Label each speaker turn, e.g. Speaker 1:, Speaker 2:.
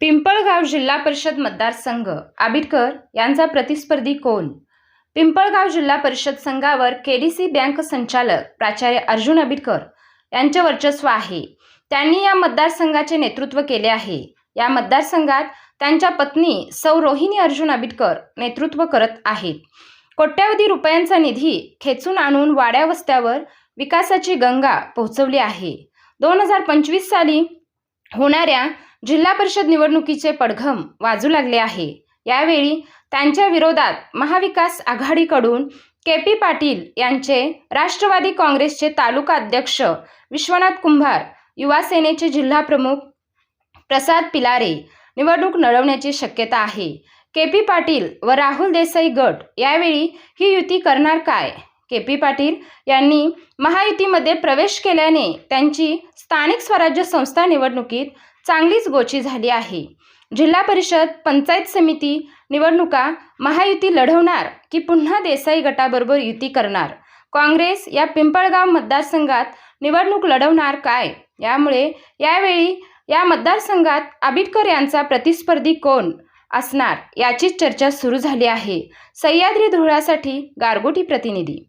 Speaker 1: पिंपळगाव जिल्हा परिषद मतदारसंघ. आबिटकर यांचा प्रतिस्पर्धी कोण? पिंपळगाव जिल्हा परिषद संघावर के डी सी बँक संचालक प्राचार्य अर्जुन आबिटकर यांचे वर्चस्व आहे. त्यांनी या मतदारसंघाचे नेतृत्व केले आहे. या मतदारसंघात त्यांच्या पत्नी सौ रोहिणी अर्जुन आबिटकर नेतृत्व करत आहेत. कोट्यावधी रुपयांचा निधी खेचून आणून वाड्या वस्त्यावर विकासाची गंगा पोहोचवली आहे. दोन हजार पंचवीस साली होणाऱ्या जिल्हा परिषद निवडणुकीचे पडघम वाजू लागले आहे. यावेळी त्यांच्या विरोधात महाविकास आघाडीकडून के पी पाटील यांचे राष्ट्रवादी काँग्रेसचे तालुका अध्यक्ष विश्वनाथ कुंभार युवा सेनेचे जिल्हा प्रमुख प्रसाद पिलारे निवडणूक लढवण्याची शक्यता आहे. के पी पाटील व राहुल देसाई गट यावेळी ही युती करणार काय? के पी पाटील यांनी महायुतीमध्ये प्रवेश केल्याने त्यांची स्थानिक स्वराज्य संस्था निवडणुकीत चांगलीच गोची झाली आहे. जिल्हा परिषद पंचायत समिती निवडणुका महायुती लढवणार की पुन्हा देसाई गटाबरोबर युती करणार? काँग्रेस या पिंपळगाव मतदारसंघात निवडणूक लढवणार काय? यामुळे यावेळी या मतदारसंघात आबिटकर यांचा प्रतिस्पर्धी कोण असणार याचीच चर्चा सुरू झाली आहे. सह्याद्री धुळ्यासाठी गारगोटी प्रतिनिधी